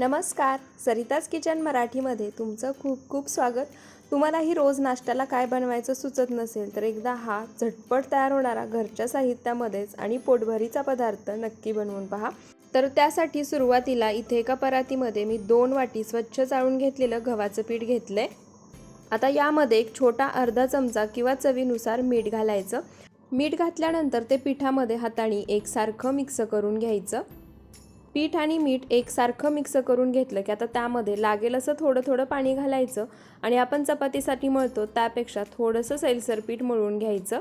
नमस्कार. सरिताज किचन मराठीमध्ये तुमचं खूप खूप स्वागत. तुम्हालाही रोज नाश्त्याला काय बनवायचं सुचत नसेल तर एकदा हा झटपट तयार होणारा घरच्या साहित्यामध्येच आणि पोटभरीचा पदार्थ नक्की बनवून पहा. तर त्यासाठी सुरुवातीला इथे एका परातीमध्ये मी दोन वाटी स्वच्छ चाळून घेतलेलं गव्हाचं पीठ घेतलंय. आता यामध्ये एक छोटा अर्धा चमचा किंवा चवीनुसार मीठ घालायचं. मीठ घातल्यानंतर ते पिठामध्ये हाताने एकसारखं मिक्स करून घ्यायचं. पीठ आणि मीठ एकसारखं मिक्स करून घेतलं की आता त्यामध्ये लागेल असं थोडं थोडं पाणी घालायचं आणि आपण चपातीसाठी मळतो त्यापेक्षा थोडंसं सैलसर पीठ मळून घ्यायचं.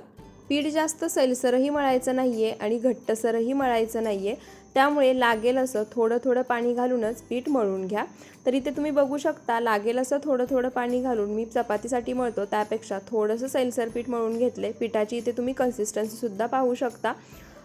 पीठ जास्त सैलसरही मळायचं नाही आहे आणि घट्टसरही मळायचं नाही आहे त्यामुळे लागेल असं थोडं थोडं पाणी घालूनच पीठ मळून घ्या. तर इथे तुम्ही बघू शकता लागेल असं थोडं थोडं पाणी घालून मी चपातीसाठी मळतो त्यापेक्षा थोडंसं सैलसर पीठ मळून घेतले पिठाची इथे तुम्ही कन्सिस्टन्सीसुद्धा पाहू शकता.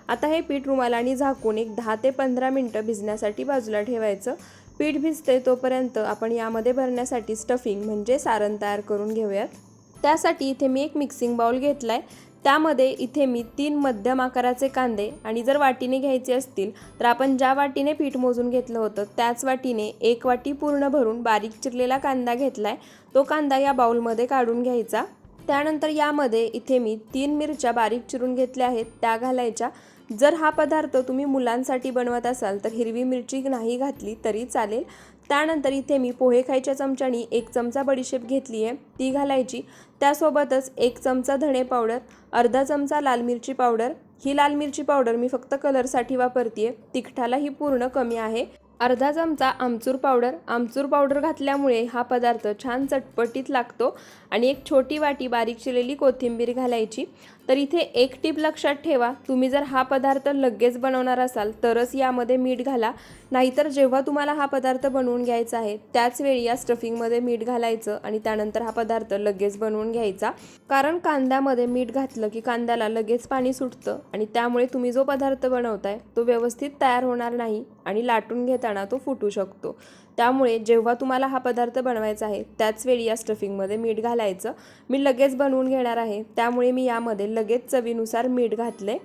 आता हे पीठ रुमालाने झाकून एक दहा ते पंधरा मिनटं भिजण्यासाठी बाजूला ठेवायचं. पीठ भिजते तोपर्यंत आपण यामध्ये भरण्यासाठी स्टफिंग म्हणजे सारण तयार करून घेऊयात. त्यासाठी इथे मी एक मिक्सिंग बाउल घेतला आहे त्यामध्ये इथे मी तीन मध्यम आकाराचे कांदे आणि जर वाटीने घ्यायचे असतील तर आपण ज्या वाटीने पीठ मोजून घेतलं होतं त्याच वाटीने एक वाटी पूर्ण भरून बारीक चिरलेला कांदा घेतला आहे तो कांदा या बाउलमध्ये काढून घ्यायचा. त्यानंतर यामध्ये इथे मी तीन मिरच्या बारीक चिरून घेतल्या आहेत त्या घालायच्या. जर हा पदार्थ तुम्ही मुलांसाठी बनवत असाल तर हिरवी मिरची नाही घातली तरी चालेल. त्यानंतर इथे मी पोहे खायच्या चमच्यानी एक चमचा बडीशेप घेतली आहे. ती घालायची. त्यासोबतच एक चमचा धणे पावडर अर्धा चमचा लाल मिरची पावडर. ही लाल मिरची पावडर मी फक्त कलरसाठी वापरते तिखटाला ही पूर्ण कमी आहे. अर्धा चमचा आमचूर पावडर. आमचूर पावडर घातल्यामुळे हा पदार्थ छान चटपटीत लागतो आणि एक छोटी वाटी बारीक चिरलेली कोथिंबीर घालायची. तर इथे एक टीप लक्षात ठेवा. तुम्ही जर हा पदार्थ लगेच बनवणार असाल तरच यामध्ये मीठ घाला. नाहीतर जेव्हा तुम्हाला हा पदार्थ बनवून घ्यायचा आहे त्याच वेळी या स्टफिंगमध्ये मीठ घालायचं आणि त्यानंतर हा पदार्थ लगेच बनवून घ्यायचा. कारण कांद्यामध्ये मीठ घातलं की कांद्याला लगेच पाणी सुटतं आणि त्यामुळे तुम्ही जो पदार्थ बनवताय तो व्यवस्थित तयार होणार नाही आणि लाटून घेताना तो फुटू शकतो. त्यामुळे जेव्हा तुम्हाला हा पदार्थ बनवायचा आहे त्याच वेळी या स्टफिंगमध्ये मीठ घालायचं. मी लगेच बनवून घेणार आहे. त्यामुळे मी यामध्ये लगेच चवीनुसार मीठ घातले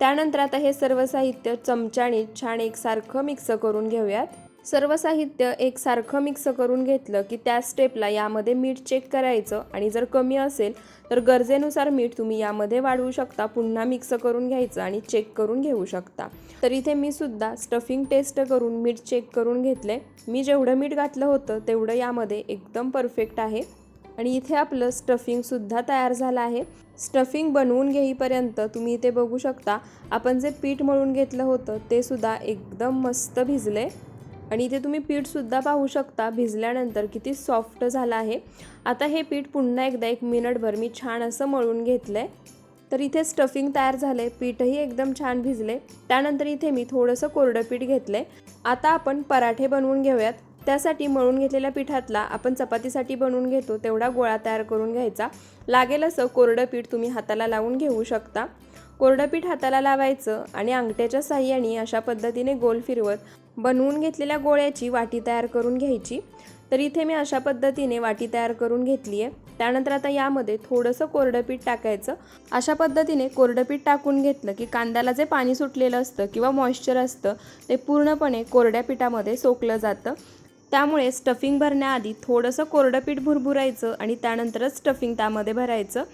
त्यानंतर आता हे सर्व साहित्य चमच्याने छान एकसारखं मिक्स करून घेऊयात. सर्व साहित्य एकसारखं मिक्स करून घेतलं की त्या स्टेपला यामध्ये मीठ चेक करायचं आणि जर कमी असेल तर गरजेनुसार मीठ तुम्ही यामध्ये वाढवू शकता पुन्हा मिक्स करून घ्यायचं आणि चेक करून घेऊ शकता. तर इथे मी सुद्धा स्टफिंग टेस्ट करून मीठ चेक करून घेतले मी जेवढं मीठ घातलं होतं तेवढं यामध्ये एकदम परफेक्ट आहे. आणि इथे आपलं स्टफिंगसुद्धा तयार झालं आहे. स्टफिंग बनवून घेईपर्यंत तुम्ही इथे बघू शकता आपण जे पीठ मळून घेतलं होतं ते सुद्धा एकदम मस्त भिजले आणि इथे तुम्ही पीठसुद्धा पाहू शकता भिजल्यानंतर किती सॉफ्ट झालं आहे. आता हे पीठ पुन्हा एकदा एक मिनटभर मी छान असं मळून घेतलं आहे तर इथे स्टफिंग तयार झाले पीठही एकदम छान भिजले. त्यानंतर इथे मी थोडंसं कोरडं पीठ घेतलं आता आपण पराठे बनवून घेऊयात. त्यासाठी मळून घेतलेल्या पिठातला आपण चपातीसाठी बनवून घेतो तेवढा गोळा तयार करून घ्यायचा. लागेल असं कोरडं पीठ तुम्ही हाताला लावून घेऊ शकता. कोरडं पीठ हाताला लावायचं आणि अंगठ्याच्या साह्याने अशा पद्धतीने गोल फिरवत बनवून घेतलेल्या गोळ्याची वाटी तयार करून घ्यायची. तर इथे मी अशा पद्धतीने वाटी तयार करून घेतली आहे. त्यानंतर आता यामध्ये थोडंसं कोरडं पीठ टाकायचं. अशा पद्धतीने कोरडं पीठ टाकून घेतलं की कांद्याला जे पाणी सुटलेलं असतं किंवा मॉइश्चर असतं ते पूर्णपणे कोरड्या पिठामध्ये सोकलं जातं. त्यामुळे स्टफिंग भरण्याआधी थोडंसं कोरडं पीठ भुरभुरायचं आणि त्यानंतरच स्टफिंग त्यामध्ये भरायचं.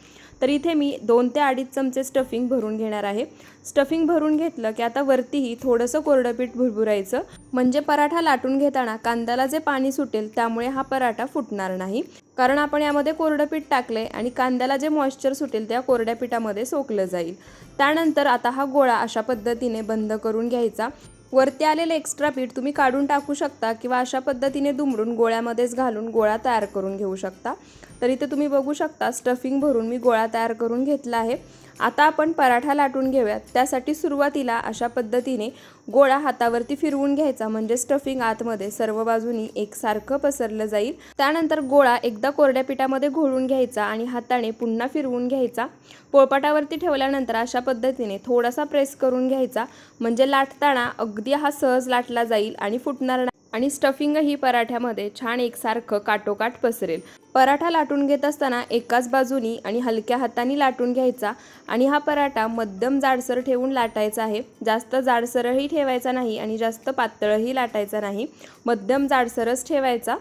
तर इथे मी दोन ते अडीच चमचे स्टफिंग भरून घेणार आहे. स्टफिंग भरून घेतलं की आता वरतीही थोडंसं कोरडं पीठ भुरभुरायचं. म्हणजे पराठा लाटून घेताना कांद्याला जे पाणी सुटेल त्यामुळे हा पराठा फुटणार नाही. कारण आपण यामध्ये कोरडं पीठ टाकलंय आणि कांद्याला जे मॉइश्चर सुटेल त्या कोरड्या पिठामध्ये सोकलं जाईल. त्यानंतर आता हा गोळा अशा पद्धतीने बंद करून घ्यायचा. वरती आलेलं एक्स्ट्रा पीठ तुम्ही काढून टाकू शकता किंवा अशा पद्धतीने दुमडून गोळ्यामध्येच घालून गोळा तयार करून घेऊ शकता. तर इथे तुम्ही बघू शकता स्टफिंग भरून मी गोळा तयार करून घेतला आहे. आता आपण पराठा लाटून घेऊयात. त्यासाठी सुरुवातीला अशा पद्धतीने गोळा हातावरती फिरवून घ्यायचा म्हणजे स्टफिंग आतमध्ये सर्व बाजूनी एकसारखं पसरलं जाईल. त्यानंतर गोळा एकदा कोरड्या पिठामध्ये घोळून घ्यायचा आणि हाताने पुन्हा फिरवून घ्यायचा. पोळपाटावरती ठेवल्यानंतर अशा पद्धतीने थोडासा प्रेस करून घ्यायचा म्हणजे लाटताना अगदी हा सहज लाटला जाईल आणि फुटणार नाही. आणि स्टफिंगही पराठ्यामध्ये छान एकसारखं काटोकाट पसरेल. पराठा लाटून घेत असताना एकाच बाजूनी आणि हलक्या हाताने लाटून घ्यायचा आणि हा पराठा मध्यम जाडसर ठेवून लाटायचा आहे. जास्त जाडसरही ठेवायचा नाही आणि जास्त पातळही लाटायचा नाही. मध्यम जाडसरच ठेवायचा.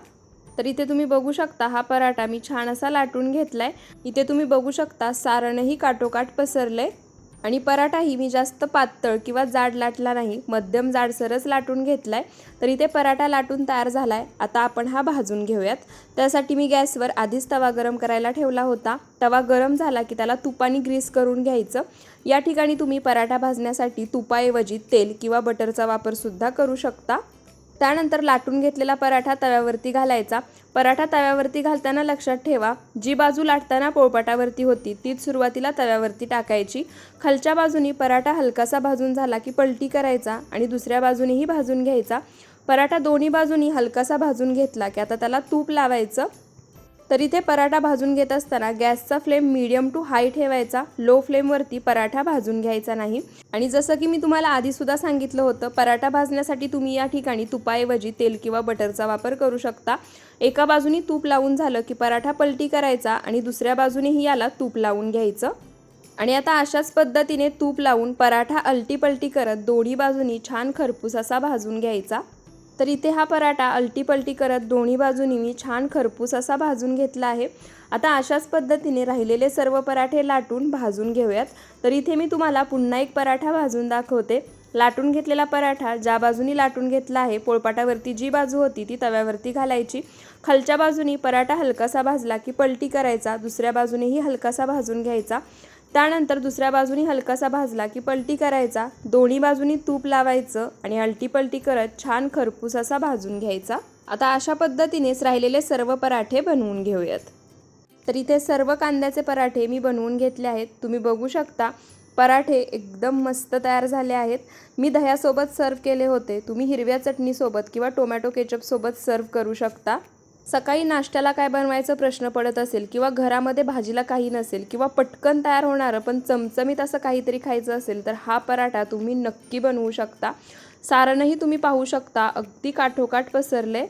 तर इथे तुम्ही बघू शकता हा पराठा मी छान असा लाटून घेतलाय. इथे तुम्ही बघू शकता सारणही काटोकाट पसरलंय. आणि पराठाही मी जास्त पातळ किंवा जाड लाटला नाही. मध्यम जाडसरच लाटून घेतलाय. तर इथे पराठा लाटून तयार झाला आहे आता आपण हा भाजून घेऊयात. त्यासाठी मी गॅसवर आधीच तवा गरम करायला ठेवला होता. तवा गरम झाला की त्याला तुपाने ग्रीस करून घ्यायचं. या ठिकाणी तुम्ही पराठा भाजण्यासाठी तुपाऐवजी तेल किंवा बटरचा वापरसुद्धा करू शकता. त्यानंतर लाटून घेतलेला पराठा तव्यावरती घालायचा. पराठा तव्यावरती घालताना लक्षात ठेवा जी बाजू लाटताना पोळपाटावरती होती तीच सुरुवातीला तव्यावरती टाकायची. खालच्या बाजूनी पराठा हलकासा भाजून झाला की पलटी करायचा आणि दुसऱ्या बाजूनेही भाजून घ्यायचा. पराठा दोन्ही बाजूनी हलकासा भाजून घेतला की आता त्याला तूप लावायचं. तर इथे पराठा भाजून घेत असताना गॅसचा फ्लेम मीडियम टू हाय ठेवायचा. लो फ्लेमवरती पराठा भाजून घ्यायचा नाही. आणि जसं की मी तुम्हाला आधीसुद्धा सांगितलं होतं पराठा भाजण्यासाठी तुम्ही या ठिकाणी तुपाऐवजी तेल किंवा बटरचा वापर करू शकता. एका बाजूनी तूप लावून झालं की पराठा पलटी करायचा आणि दुसऱ्या बाजूनेही याला तूप लावून घ्यायचं. आणि आता अशाच पद्धतीने तूप लावून पराठा अलटी पलटी करत दोन्ही बाजूनी छान खरपूस असा भाजून घ्यायचा. तर इथे हा पराठा अलटी पलटी करत दोन्ही बाजूनी मी छान खरपूस असा भाजून घेतला आहे. आता अशाच पद्धतीने राहिलेले सर्व पराठे लाटून भाजून घेऊयात. तर इथे मी तुम्हाला पुन्हा एक पराठा भाजून दाखवते. लाटून घेतलेला पराठा ज्या बाजूनी लाटून घेतला आहे पोळपाटावरती जी बाजू होती ती तव्यावरती घालायची. खालच्या बाजूनी पराठा हलकासा भाजला की पलटी करायचा. दुसऱ्या बाजूनेही हलकासा भाजून घ्यायचा. त्यानंतर दुसऱ्या बाजूनी हलकासा भाजला की पलटी करायचा. दोन्ही बाजूनी तूप लावायचं आणि अलटी पलटी करत छान खरपूस असा भाजून घ्यायचा. आता अशा पद्धतीनेच राहिलेले सर्व पराठे बनवून घेऊयात. तर इथे सर्व कांद्याचे पराठे मी बनवून घेतले आहेत. तुम्ही बघू शकता पराठे एकदम मस्त तयार झाले आहेत. मी दह्यासोबत सर्व केले होते. तुम्ही हिरव्या चटणीसोबत किंवा टोमॅटो केचपसोबत सर्व करू शकता. सकाळी नाश्त्याला काय बनवायचं प्रश्न पडत असेल किंवा घरामध्ये भाजीला काही नसेल किंवा पटकन तयार होणारं पण चमचमीत असं काहीतरी खायचं असेल तर हा पराठा तुम्ही नक्की बनवू शकता. सारणही तुम्ही पाहू शकता. अगदी काठोकाठ पसरले.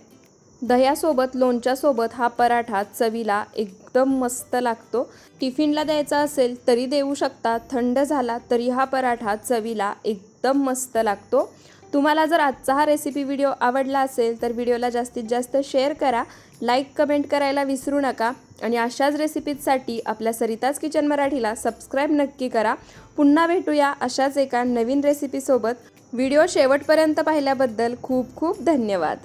दह्यासोबत लोणच्यासोबत हा पराठा चवीला एकदम मस्त लागतो. टिफिनला द्यायचा असेल तरी देऊ शकता. थंड झाला तरी हा पराठा चवीला एकदम मस्त लागतो. तुम्हाला जर आजचा हा रेसिपी व्हिडिओ आवडला असेल तर व्हिडिओला जास्तीत जास्त शेअर करा. लाईक कमेंट करायला विसरू नका. आणि अशाच रेसिपीजसाठी आपल्या सरिताज किचन मराठीला सबस्क्राईब नक्की करा. पुन्हा भेटूया अशाच एका नवीन रेसिपीसोबत व्हिडिओ शेवटपर्यंत पाहिल्याबद्दल खूप खूप धन्यवाद.